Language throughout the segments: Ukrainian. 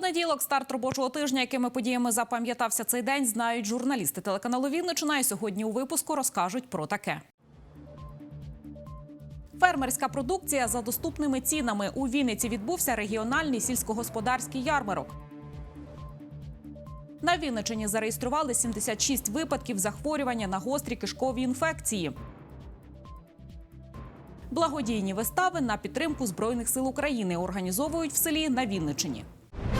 Понеділок, старт робочого тижня, якими подіями запам'ятався цей день, знають журналісти телеканалу Вінничина. І сьогодні у випуску розкажуть про таке. Фермерська продукція за доступними цінами. У Вінниці відбувся регіональний сільськогосподарський ярмарок. На Вінничині зареєстрували 76 випадків захворювання на гострі кишкові інфекції. Благодійні вистави на підтримку Збройних сил України організовують в селі на Вінничині.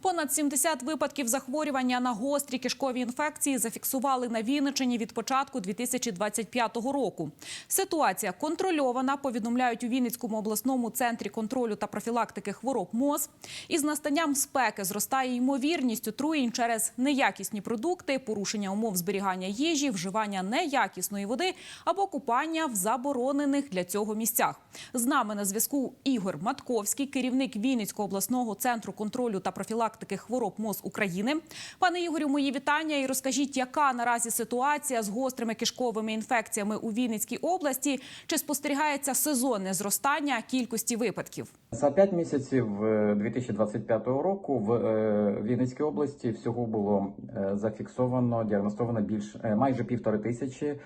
Понад 70 випадків захворювання на гострі кишкові інфекції зафіксували на Вінничині від початку 2025 року. Ситуація контрольована, повідомляють у Вінницькому обласному центрі контролю та профілактики хвороб МОЗ. Із настанням спеки зростає ймовірність отруєнь через неякісні продукти, порушення умов зберігання їжі, вживання неякісної води або купання в заборонених для цього місцях. З нами на зв'язку Ігор Матковський, керівник Вінницького обласного центру контролю та профілактики хвороб МОЗ України. Пане Ігорю, мої вітання і розкажіть, яка наразі ситуація з гострими кишковими інфекціями у Вінницькій області? Чи спостерігається сезонне зростання кількості випадків? За 5 місяців е, 2025 року в е, Вінницькій області всього було е, зафіксовано, діагностовано більш е, майже півтори тисячі е,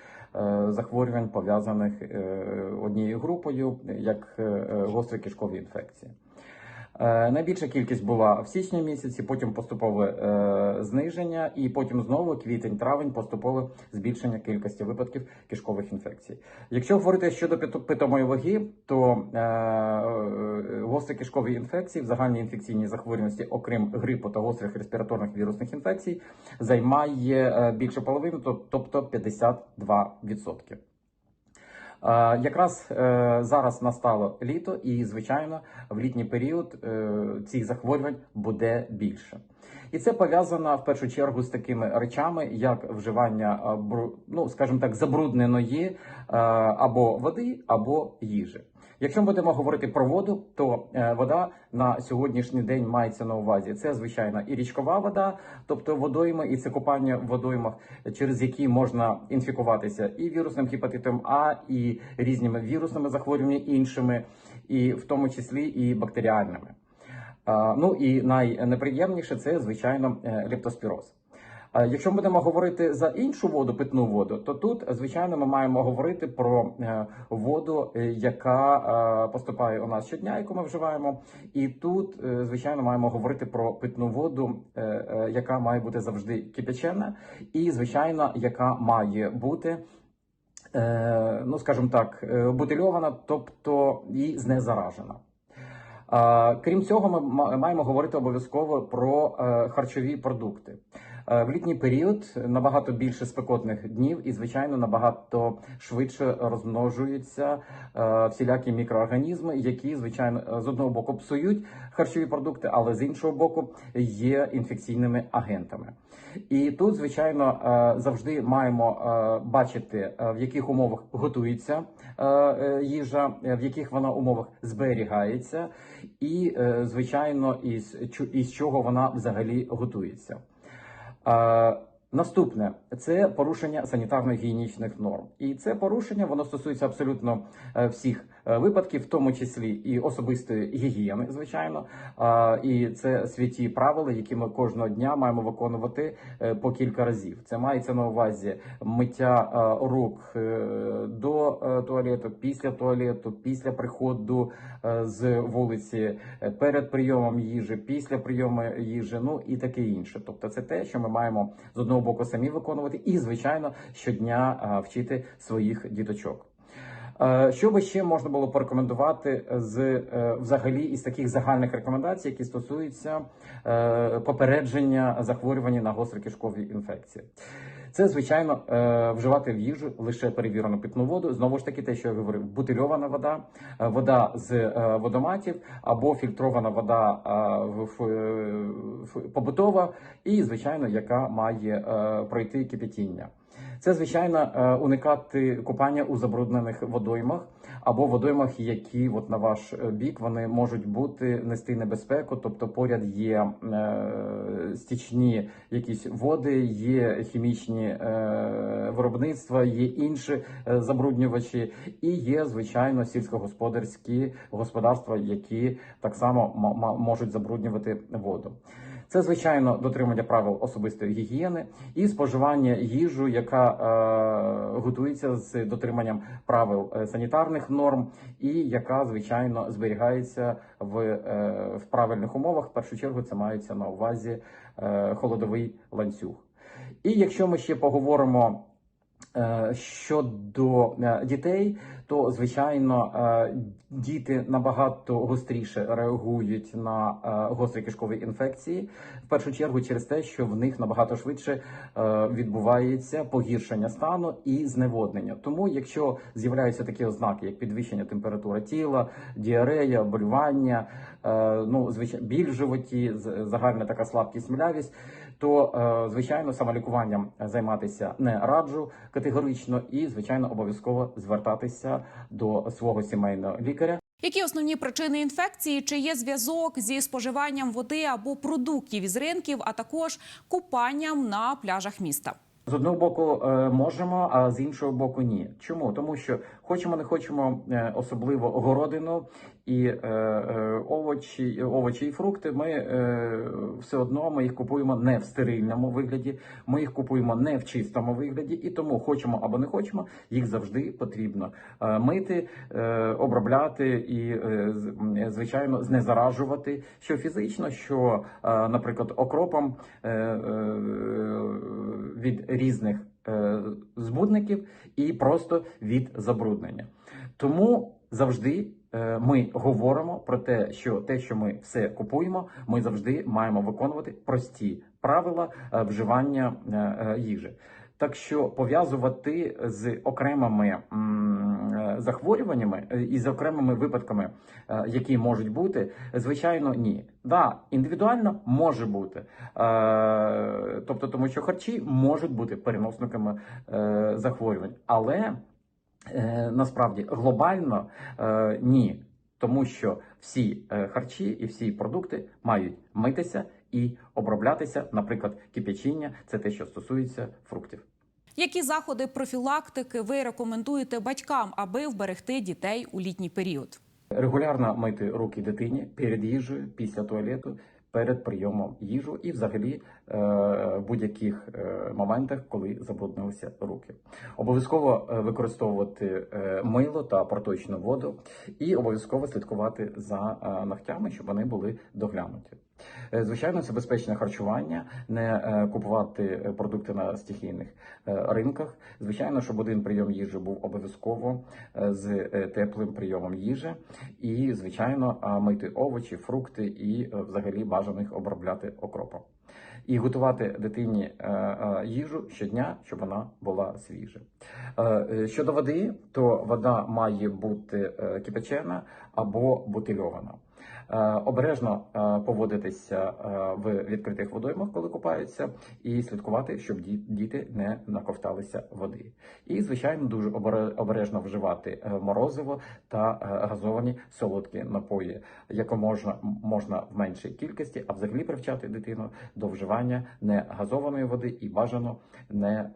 захворювань пов'язаних е, однією групою, як е, е, гострі кишкові інфекції. Е, Найбільша кількість була в січні місяці, потім поступове е, зниження, і потім знову квітень-травень поступове збільшення кількості випадків кишкових інфекцій. Якщо говорити щодо пито- питомої ваги, то е, гострі кишкові інфекції в загальній інфекційній захворюваності, окрім грипу та гострих респіраторних вірусних інфекцій, займає більше половини, то- тобто 52%. Якраз е, зараз настало літо, і звичайно, в літній період е, цих захворювань буде більше. І це пов'язано в першу чергу з такими речами, як вживання е, ну, скажімо так, забрудненої або води, або їжі. Якщо ми будемо говорити про воду, то е, вода на сьогоднішній день мається на увазі. Це звичайно і річкова вода, тобто водойми, і це купання в водоймах, через які можна інфікуватися і вірусним гепатитом А, і різними вірусними захворюваннями іншими, і в тому числі і бактеріальними. Ну і найнеприємніше це звичайно е, лептоспіроз. Якщо ми будемо говорити за іншу воду, питну воду, то тут звичайно ми маємо говорити про е, воду, е, яка е, поступає у нас щодня, яку ми вживаємо. І тут, звичайно, маємо говорити про питну воду, яка має бути завжди кипячена, і звичайно, яка має бути. Ну, скажімо так, бутильована, тобто і знезаражена. Крім цього, ми ма- маємо говорити обов'язково про харчові продукти. Е, В літній період набагато більше спекотних днів і, звичайно, набагато швидше розмножуються е, всілякі мікроорганізми, які, звичайно, е, з одного боку псують харчові продукти, але з іншого боку є інфекційними агентами. І тут, звичайно, завжди маємо бачити, в яких умовах готується їжа, в яких вона умовах зберігається, і, звичайно, із, із чого вона взагалі готується. Наступне. Це порушення санітарно-гігієнічних норм, і це порушення воно стосується абсолютно е, всіх випадків, в тому числі і особистої гігієни, звичайно. Е, І це святі правила, які ми кожного дня маємо виконувати е, по кілька разів. Це мається на увазі миття е, рук е, до е, туалету, після туалету, після приходу е, з вулиці, е, перед прийомом їжі, після прийому їжі, ну і таке інше. Тобто, це те, що ми маємо з одного боку самі виконувати, і звичайно щодня е, вчити своїх діточок. Е, Що би ще можна було порекомендувати з е, взагалі із таких загальних рекомендацій, які стосуються е, попередження захворювання на гострі кишкові інфекції? Це звичайно вживати в їжу лише перевірену питну воду. Знову ж таки, те, що я говорив, бутильована вода, вода з водоматів або фільтрована вода побутова, і звичайно, яка має пройти кипятіння. Це звичайно е, уникати купання у забруднених водоймах або водоймах, які от на ваш е, бік вони можуть бути нести небезпеку, тобто поряд є е, стічні якісь води, є хімічні виробництва, є інші забруднювачі, і є звичайно сільськогосподарські господарства, які так само можуть забруднювати воду. Це звичайно дотримання правил особистої гігієни і споживання їжу, яка е, готується з дотриманням правил е, санітарних норм, і яка звичайно зберігається в, е, в правильних умовах. В першу чергу це мається на увазі е, холодовий ланцюг. І якщо ми ще поговоримо щодо е, дітей, то звичайно е, діти набагато гостріше реагують на е, гострі кишкові інфекції. В першу чергу через те, що в них набагато швидше е, відбувається погіршення стану і зневоднення. Тому, якщо з'являються такі ознаки, як підвищення температури тіла, діарея, болювання, е, ну звичайно, біль в животі, загальна така слабкість, млявість, то е, звичайно самолікуванням займатися не раджу категорично, і звичайно обов'язково звертатися до свого сімейного лікаря. Які основні причини інфекції? Чи є зв'язок зі споживанням води або продуктів із ринків, а також купанням на пляжах міста? З одного боку е, можемо, а з іншого боку ні. Чому? Тому що хочемо, не хочемо, е, особливо городину і е, е, овочі, овочі і фрукти. Ми все одно ми їх купуємо не в стерильному вигляді, ми їх купуємо не в чистому вигляді, і тому хочемо або не хочемо, їх завжди потрібно мити, обробляти і, звичайно, знезаражувати що фізично, що, наприклад, окропом від різних збудників і просто від забруднення. Тому завжди е, ми говоримо про те, що те, що ми все купуємо, ми завжди маємо виконувати прості правила е, вживання е, е, їжі. Так що пов'язувати з окремими е, захворюваннями е, і з окремими випадками, е, які можуть бути, звичайно, ні. Да, індивідуально може бути, тобто, тому що харчі можуть бути переносниками захворювань, але насправді глобально ні. Тому що всі харчі і всі продукти мають митися і оброблятися, наприклад, кип'ячіння це те, що стосується фруктів. Які заходи профілактики ви рекомендуєте батькам, аби вберегти дітей у літній період? Регулярно мити руки дитині перед їжею, після туалету, перед прийомом їжу і взагалі будь-яких е, моментах, коли забруднилися руки. Обов'язково е, використовувати е, мило та проточну воду, і обов'язково слідкувати за е, ногтями, щоб вони були доглянуті. Е, Звичайно, це безпечне харчування, не е, купувати е, продукти на стихійних е, ринках. Звичайно, щоб один прийом їжі був обов'язково е, з е, теплим прийомом їжі, і звичайно мити овочі, фрукти і е, взагалі бажано їх обробляти окропом. І готувати дитині е, е, їжу щодня, щоб вона була свіжа. Е, Щодо води, то вода має бути кипячена або бутильована. Е, Обережно е, поводитися е, в відкритих водоймах, коли купаються, і слідкувати, щоб діти не наковталися води. І, звичайно, дуже обережно вживати морозиво та газовані солодкі напої, яко можна, можна в меншій кількості, а взагалі привчати дитину до вживання не газованої води і бажано не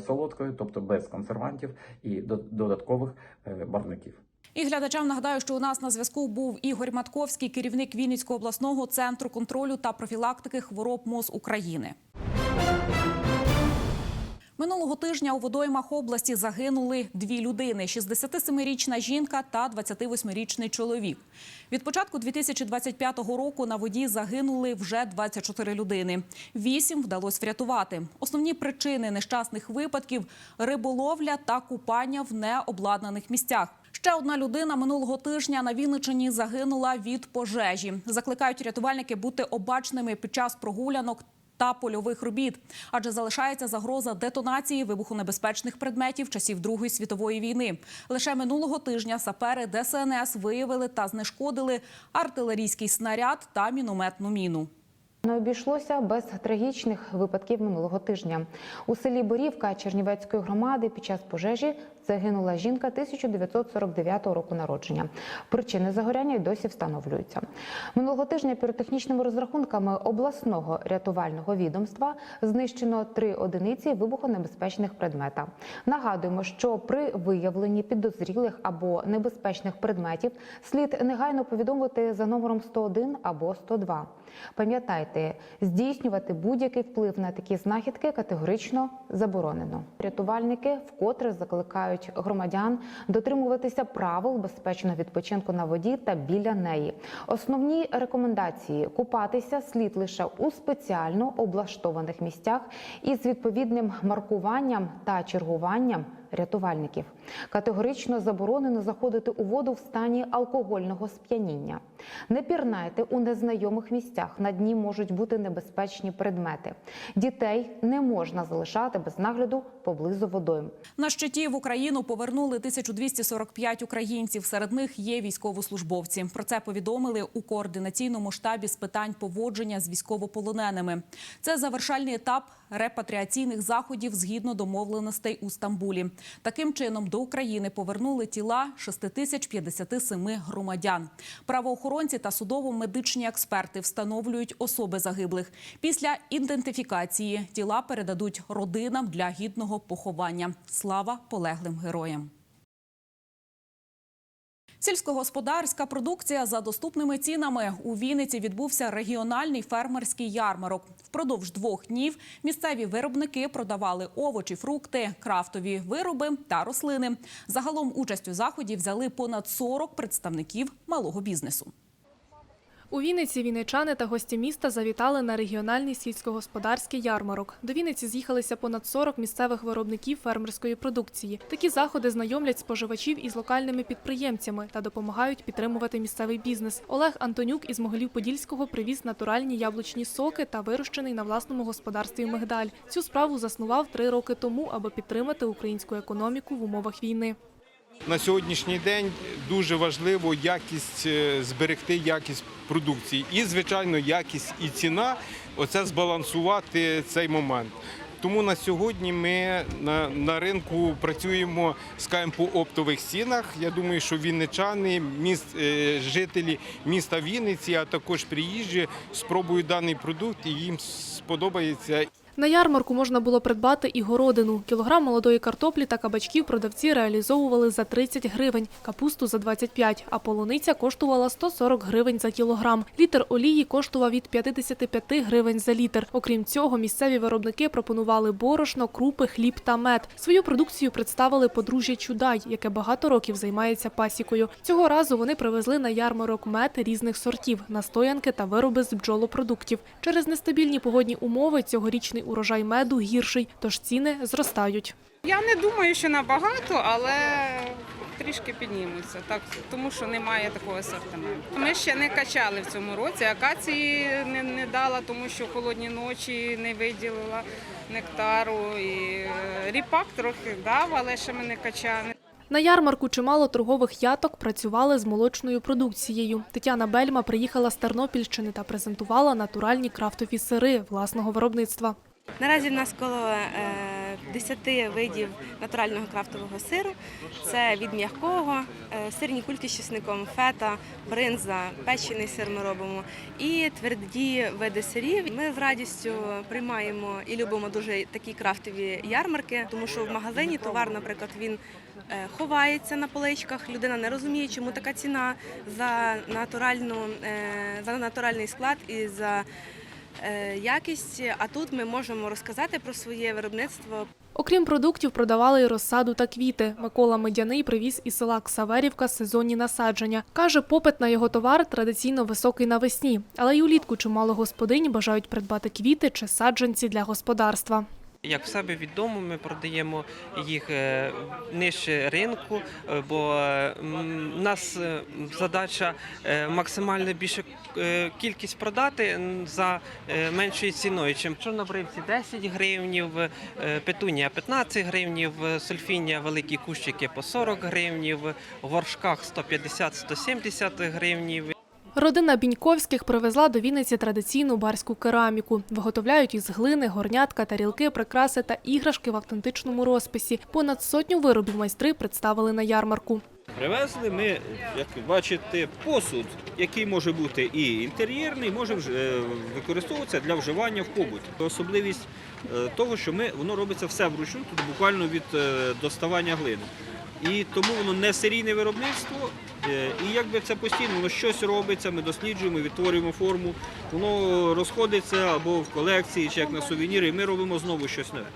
солодкої, тобто без консервантів і до- додаткових барвників. І глядачам нагадаю, що у нас на зв'язку був Ігор Матковський, керівник Вінницького обласного центру контролю та профілактики хвороб МОЗ України. Минулого тижня у водоймах області загинули дві людини: 67-річна жінка та 28-річний чоловік. Від початку 2025 року на воді загинули вже 24 людини. Вісім вдалося врятувати. Основні причини нещасних випадків риболовля та купання в необладнаних місцях. Ще одна людина минулого тижня на Вінничині загинула від пожежі. Закликають рятувальники бути обачними під час прогулянок та польових робіт, адже залишається загроза детонації вибухонебезпечних предметів часів Другої світової війни. Лише минулого тижня сапери ДСНС виявили та знешкодили артилерійський снаряд та мінометну міну. Не обійшлося без трагічних випадків минулого тижня. У селі Борівка Чернівецької громади під час пожежі загинула жінка 1949 року народження. Причини загоряння й досі встановлюються. Минулого тижня піротехнічними розрахунками обласного рятувального відомства знищено три одиниці вибухонебезпечних предмета. Нагадуємо, що при виявленні підозрілих або небезпечних предметів слід негайно повідомити за номером 101 або 102. Пам'ятайте, здійснювати будь-який вплив на такі знахідки категорично заборонено. Рятувальники вкотре закликають громадян дотримуватися правил безпечного відпочинку на воді та біля неї. Основні рекомендації купатися слід лише у спеціально облаштованих місцях із відповідним маркуванням та чергуванням рятувальників. Категорично заборонено заходити у воду в стані алкогольного сп'яніння. Не пірнайте у незнайомих місцях. На дні можуть бути небезпечні предмети. Дітей не можна залишати без нагляду поблизу водойм. На щиті в Україну повернули 1245 українців. Серед них є військовослужбовці. Про це повідомили у координаційному штабі з питань поводження з військовополоненими. Це завершальний етап репатріаційних заходів згідно домовленостей у Стамбулі. Таким чином до України повернули тіла 6057 громадян. Правоохоронці та судово-медичні експерти встановлюють особи загиблих. Після ідентифікації тіла передадуть родинам для гідного поховання. Слава полеглим героям. Сільськогосподарська продукція за доступними цінами у Вінниці відбувся регіональний фермерський ярмарок. Впродовж двох днів місцеві виробники продавали овочі, фрукти, крафтові вироби та рослини. Загалом участь у заході взяли понад 40 представників малого бізнесу. У Вінниці вінничани та гості міста завітали на регіональний сільськогосподарський ярмарок. До Вінниці з'їхалися понад 40 місцевих виробників фермерської продукції. Такі заходи знайомлять споживачів із локальними підприємцями та допомагають підтримувати місцевий бізнес. Олег Антонюк із Могилів-Подільського привіз натуральні яблучні соки та вирощений на власному господарстві мигдаль. Цю справу заснував три роки тому, аби підтримати українську економіку в умовах війни. На сьогоднішній день дуже важливо якість е, зберегти якість продукції. І, звичайно, якість і ціна оце збалансувати цей момент. Тому на сьогодні ми на, на ринку працюємо скажімо, по оптових цінах. Я думаю, що вінничани, міст, е, жителі міста Вінниці, а також приїжджі спробують даний продукт і їм сподобається. На ярмарку можна було придбати і городину. Кілограм молодої картоплі та кабачків продавці реалізовували за 30 гривень, капусту за 25, а полуниця коштувала 140 гривень за кілограм. Літр олії коштував від 55 гривень за літр. Окрім цього, місцеві виробники пропонували борошно, крупи, хліб та мед. Свою продукцію представили подружжя Чудай, яке багато років займається пасікою. Цього разу вони привезли на ярмарок мед різних сортів, настоянки та вироби з бджолопродуктів. Через нестабільні погодні умови цьогорічний урожай меду гірший, тож ціни зростають. Я не думаю, що набагато, але трішки піднімуться, так, тому що немає такого асортименту. Ми ще не качали в цьому році, акації не, не дала, тому що холодні ночі не виділила нектару. І е, ріпак трохи дав, але ще ми не качали. На ярмарку чимало торгових яток працювали з молочною продукцією. Тетяна Бельма приїхала з Тернопільщини та презентувала натуральні крафтові сири власного виробництва. Наразі в нас коло е, 10 видів натурального крафтового сиру. Це від м'якого, е, сирні кульки з чесником, фета, бринза, печений сир ми робимо і тверді види сирів. Ми з радістю приймаємо і любимо дуже такі крафтові ярмарки, тому що в магазині товар, наприклад, він е, ховається на поличках. Людина не розуміє, чому така ціна за натуральну е, за натуральний склад і за е, якість. А тут ми можемо розказати про своє виробництво, Окрім продуктів, продавали й розсаду та квіти. Микола Медяний привіз із села Ксаверівка сезонні насадження. Каже, попит на його товар традиційно високий навесні, але й улітку чимало господинь бажають придбати квіти чи саджанці для господарства. Як в себе від дому ми продаємо їх е, нижче ринку, е, бо у нас е, задача максимально більше кількість продати за меншою ціною. Чим чорнобривці 10 гривнів, петунія 15 гривнів, сульфінія великі кущики по 40 гривнів, в горшках 150-170 гривнів. Родина Біньковських привезла до Вінниці традиційну барську кераміку. Виготовляють із глини, горнятка, тарілки, прикраси та іграшки в автентичному розписі. Понад сотню виробів майстри представили на ярмарку. Привезли ми, як бачите, посуд, який може бути і інтер'єрний, може е, використовуватися для вживання в побуті. Особливість е, того, що ми, воно робиться все вручну, тут буквально від е, доставання глини. І тому воно не серійне виробництво, і якби це постійно воно щось робиться, ми досліджуємо, відтворюємо форму, воно розходиться або в колекції, чи як на сувеніри, і ми робимо знову щось нове.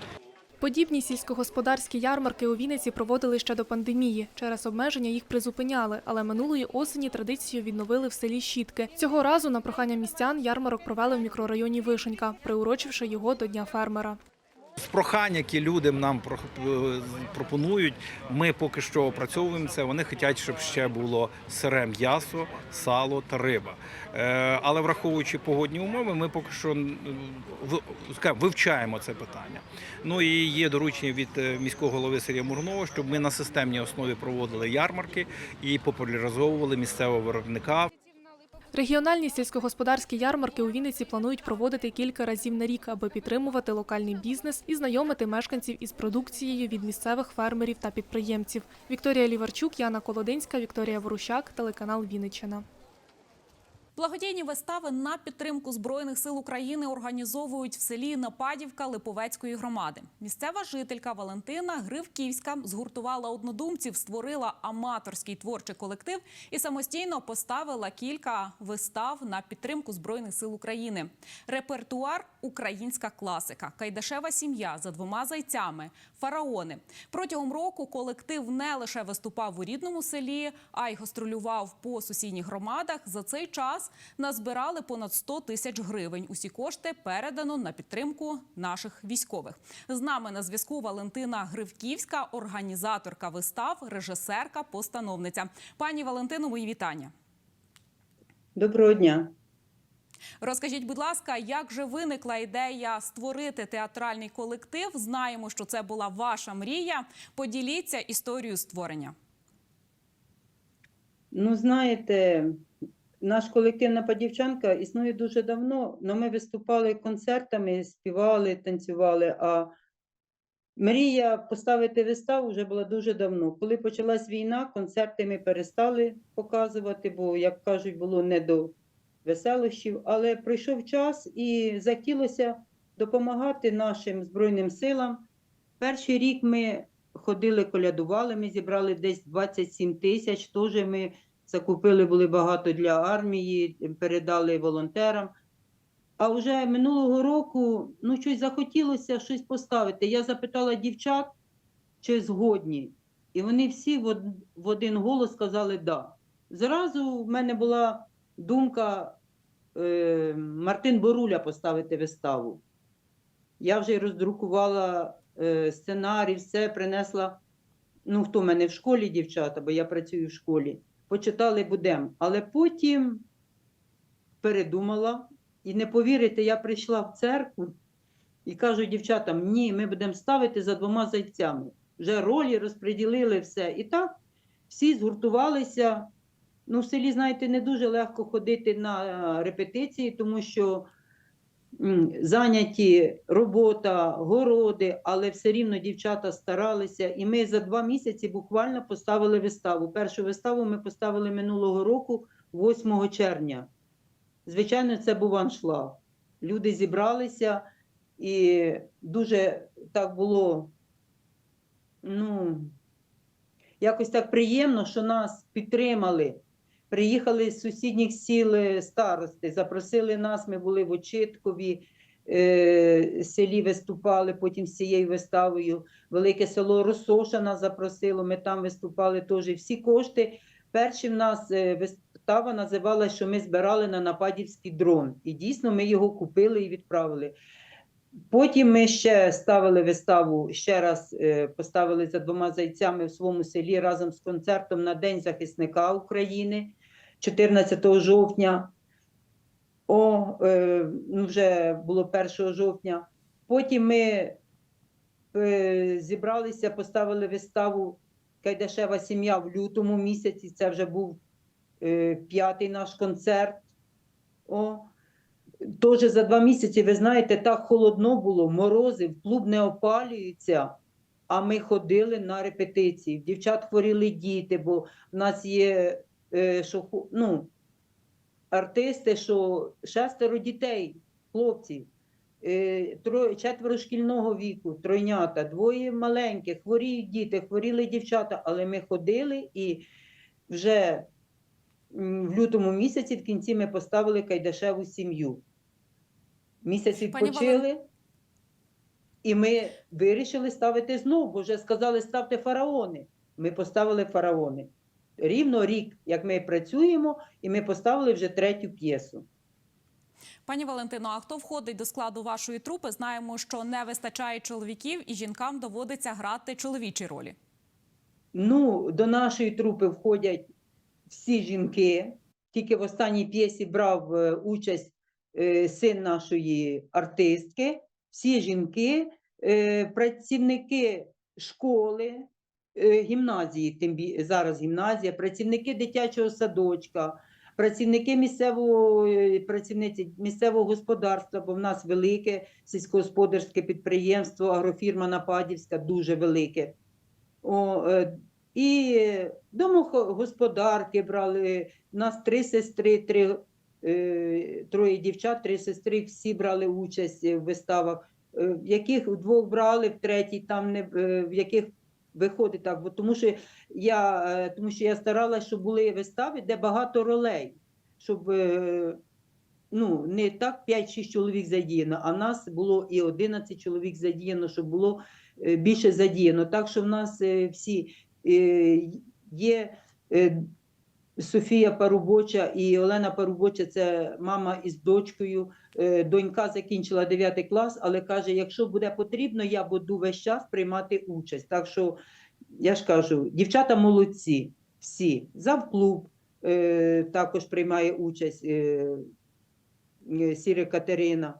Подібні сільськогосподарські ярмарки у Вінниці проводили ще до пандемії. Через обмеження їх призупиняли, але минулої осені традицію відновили в селі Щітки. Цього разу на прохання містян ярмарок провели в мікрорайоні Вишенька, приурочивши його до Дня фермера. З прохань, які люди нам е, пропонують, ми поки що опрацьовуємо це. Вони хочуть, щоб ще було сире м'ясо, сало та риба. Е, Але враховуючи погодні умови, ми поки що вивчаємо це питання. Ну і є доручення від е, міського голови Сергія Мурнова, щоб ми на системній основі проводили ярмарки і популяризовували місцевого виробника. Регіональні сільськогосподарські ярмарки у Вінниці планують проводити кілька разів на рік, аби підтримувати локальний бізнес і знайомити мешканців із продукцією від місцевих фермерів та підприємців. Вікторія Ліварчук, Яна Колодинська, Вікторія Ворущак, телеканал Вінниччина. Благодійні вистави на підтримку збройних сил України організовують в селі Нападівка Липовецької громади. Місцева жителька Валентина Гривківська згуртувала однодумців, створила аматорський творчий колектив і самостійно поставила кілька вистав на підтримку збройних сил України. Репертуар українська класика, Кайдашева сім'я за двома зайцями, фараони. Протягом року колектив не лише виступав у рідному селі, а й гастролював по сусідніх громадах. За цей час назбирали понад 100 тисяч гривень. Усі кошти передано на підтримку наших військових. З нами на зв'язку Валентина Гривківська, організаторка вистав, режисерка, постановниця. Пані Валентино, мої вітання. Доброго дня. Розкажіть, будь ласка, як же виникла ідея створити театральний колектив? Знаємо, що це була ваша мрія. Поділіться історією створення. Ну, знаєте, наш колектив Нападівчанка існує дуже давно, але ми виступали концертами, співали, танцювали. А мрія поставити виставу вже була дуже давно. Коли почалась війна, концерти ми перестали показувати, бо, як кажуть, було не до веселощів. Але пройшов час і захотілося допомагати нашим Збройним силам. Перший рік ми ходили, колядували, ми зібрали десь 27 тисяч. Теж ми закупили були багато для армії, передали волонтерам. А вже минулого року ну, щось захотілося щось поставити. Я запитала дівчат, чи згодні. І вони всі в, один голос сказали да. Зразу в мене була думка е, Мартин Боруля поставити виставу. Я вже роздрукувала е, сценарій, все принесла. Ну, хто в мене в школі, дівчата, бо я працюю в школі. Почитали будемо. Але потім передумала. І не повірите, я прийшла в церкву і кажу дівчатам: ні, ми будемо ставити за двома зайцями. Вже ролі розподілили все. І так всі згуртувалися. Ну, в селі, знаєте, не дуже легко ходити на е, репетиції, тому що м, зайняті робота, городи, але все рівно дівчата старалися. І ми за два місяці буквально поставили виставу. Першу виставу ми поставили минулого року, 8 червня. Звичайно, це був аншлаг. Люди зібралися, і дуже так було, ну, якось так приємно, що нас підтримали. Приїхали з сусідніх сіл е, старости, запросили нас, ми були в Очиткові, е, селі виступали потім з цією виставою. Велике село Росоша нас запросило, ми там виступали теж. Всі кошти. Перші в нас е, вистава називалася, що ми збирали на нападівський дрон. І дійсно ми його купили і відправили. Потім ми ще ставили виставу, ще раз е, поставили за двома зайцями в своєму селі разом з концертом на День захисника України 14 жовтня. О, е, ну вже було 1 жовтня. Потім ми е, зібралися, поставили виставу Кайдашева сім'я в лютому місяці. Це вже був е, п'ятий наш концерт. О, Теж за два місяці, ви знаєте, так холодно було, морози, клуб не опалюється, а ми ходили на репетиції. Дівчат хворіли діти, бо в нас є що, ну, артисти, що шестеро дітей, хлопців, е, троє, четверо шкільного віку, тройнята, двоє маленьких, хворіють діти, хворіли дівчата, але ми ходили і вже в лютому місяці в кінці ми поставили Кайдашеву сім'ю. Місяць відпочили, і ми вирішили ставити знову, бо вже сказали, ставте фараони. Ми поставили фараони. Рівно рік, як ми працюємо, і ми поставили вже третю п'єсу. Пані Валентино, а хто входить до складу вашої трупи? Знаємо, що не вистачає чоловіків, і жінкам доводиться грати чоловічі ролі. Ну, до нашої трупи входять всі жінки. Тільки в останній п'єсі брав е, участь е, син нашої артистки. Всі жінки, е, працівники школи, гімназії, тим зараз гімназія, працівники дитячого садочка, працівники місцевого е, працівниці місцевого господарства, бо в нас велике сільськогосподарське підприємство, агрофірма Нападівська, дуже велике. О, е, і домогосподарки брали. У нас три сестри, три, е, троє дівчат, три сестри, всі брали участь в виставах, е, в яких вдвох брали, в третій там не е, в яких виходить так. Бо тому що я е, тому що я старалася, щоб були вистави, де багато ролей, щоб е, ну, не так 5-6 чоловік задіяно, а в нас було і 11 чоловік задіяно, щоб було е, більше задіяно. Так що в нас всі є Софія Парубоча і Олена Парубоча це мама із дочкою. Е, Донька закінчила 9 клас, але каже: якщо буде потрібно, я буду весь час приймати участь. Так що я ж кажу, дівчата молодці, всі. Завклуб е, також приймає участь. Е, е, Сіра Катерина.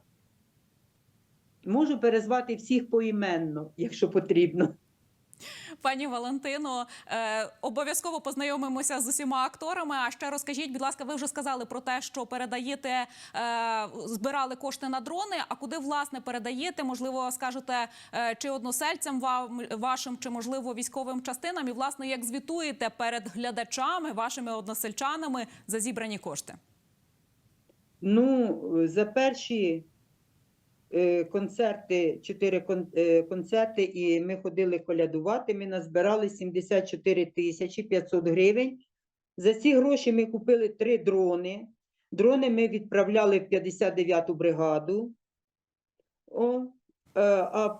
Можу перезвати всіх поіменно, якщо потрібно. Пані Валентино, е, обов'язково познайомимося з усіма акторами. А ще розкажіть, будь ласка, ви вже сказали про те, що передаєте, е, збирали кошти на дрони. А куди власне передаєте? Можливо, скажете е, чи односельцям вам вашим, чи можливо військовим частинам, і власне як звітуєте перед глядачами, вашими односельчанами за зібрані кошти? Ну, за перші концерти, чотири е, концерти, і ми ходили колядувати. Ми назбирали 74 тисячі 500 гривень. За ці гроші ми купили три дрони. Дрони ми відправляли в 59-ту бригаду. О, е, а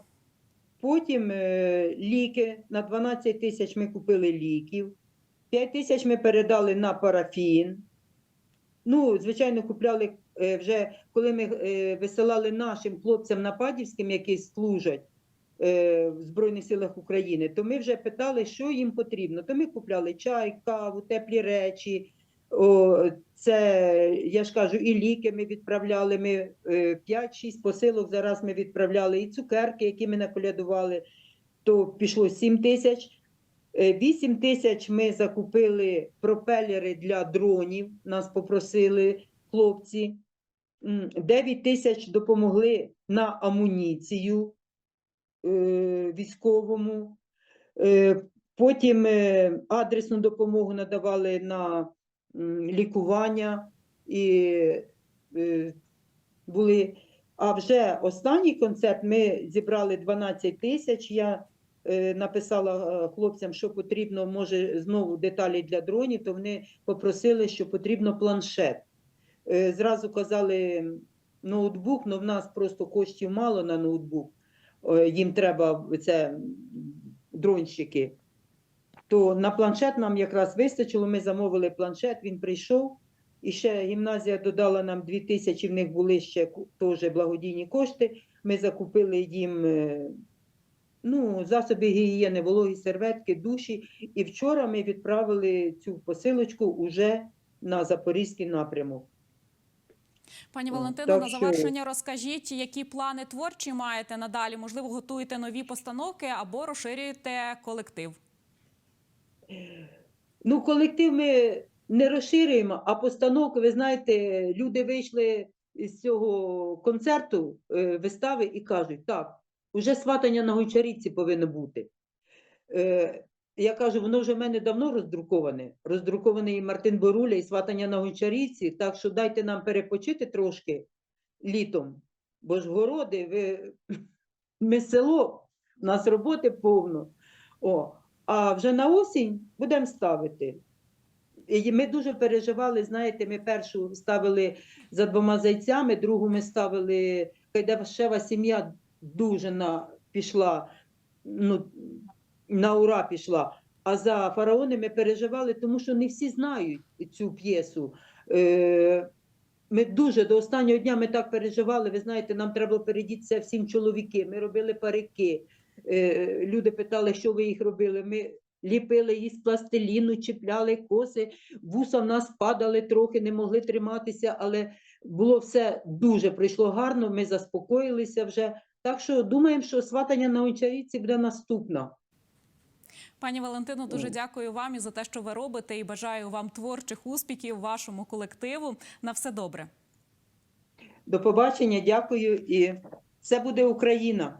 потім е, ліки. На 12 тисяч ми купили ліків. 5 тисяч ми передали на парафін. Ну, звичайно, купляли е, вже, коли ми е, висилали нашим хлопцям нападівським, які служать е, в Збройних силах України, то ми вже питали, що їм потрібно. То ми купляли чай, каву, теплі речі. О, це, я ж кажу, і ліки ми відправляли. Ми е, 5-6 посилок зараз ми відправляли, і цукерки, які ми наколядували, то пішло 7 тисяч. Е, 8 тисяч ми закупили пропелери для дронів, нас попросили хлопці. М, 9 тисяч допомогли на амуніцію е, військовому. Е, Потім е, адресну допомогу надавали на лікування і були. А вже останній концерт ми зібрали 12 тисяч. Я написала хлопцям, що потрібно, може, знову деталі для дронів, то вони попросили, що потрібно планшет. Е, Зразу казали ноутбук, але в нас просто коштів мало на ноутбук. Е, Їм треба це дронщики. То на планшет нам якраз вистачило. Ми замовили планшет, він прийшов. І ще гімназія додала нам 2 тисячі, в них були ще теж благодійні кошти. Ми закупили їм е, ну, засоби гігієни, вологі серветки, душі. І вчора ми відправили цю посилочку уже на Запорізький напрямок. Пані Валентино, на завершення розкажіть, які плани творчі маєте надалі? Можливо, готуєте нові постановки або розширюєте колектив? Ну, колектив ми не розширюємо, а постановки, ви знаєте, люди вийшли з цього концерту, е, вистави і кажуть, так, уже сватання на Гончарівці повинно бути. Я кажу, воно вже в мене давно роздруковане. Роздрукований і Мартин Боруля, і сватання на Гончарівці, так що дайте нам перепочити трошки літом, бо ж городи, ви... ми село, у нас роботи повно. О, а вже на осінь будемо ставити. І ми дуже переживали, знаєте, ми першу ставили за двома зайцями, другу ми ставили, Кайдашева сім'я дуже на, пішла, ну, на ура пішла. А за фараони ми переживали, тому що не всі знають цю п'єсу. Е, ми дуже до останнього дня ми так переживали. Ви знаєте, нам треба передітися всім чоловіки. Ми робили парики. Е, люди питали, що ви їх робили. Ми ліпили їх з пластиліну, чіпляли коси, вуса в нас падали трохи, не могли триматися, але було все дуже прийшло гарно. Ми заспокоїлися вже. Так що думаємо, що сватання на Гончарівці буде наступна. Пані Валентино, дуже дякую вам і за те, що ви робите, і бажаю вам творчих успіхів вашому колективу. На все добре. До побачення, дякую, і все буде Україна.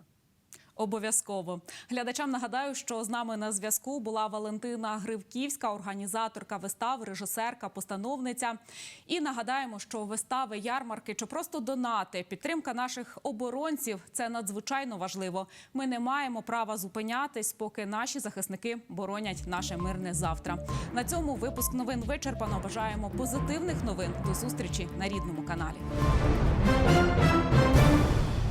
Обов'язково глядачам нагадаю, що з нами на зв'язку була Валентина Гривківська, організаторка вистав, режисерка, постановниця. І нагадаємо, що вистави, ярмарки чи просто донати, підтримка наших оборонців це надзвичайно важливо. Ми не маємо права зупинятись, поки наші захисники боронять наше мирне завтра. На цьому випуск новин вичерпано. Бажаємо позитивних новин. До зустрічі на рідному каналі.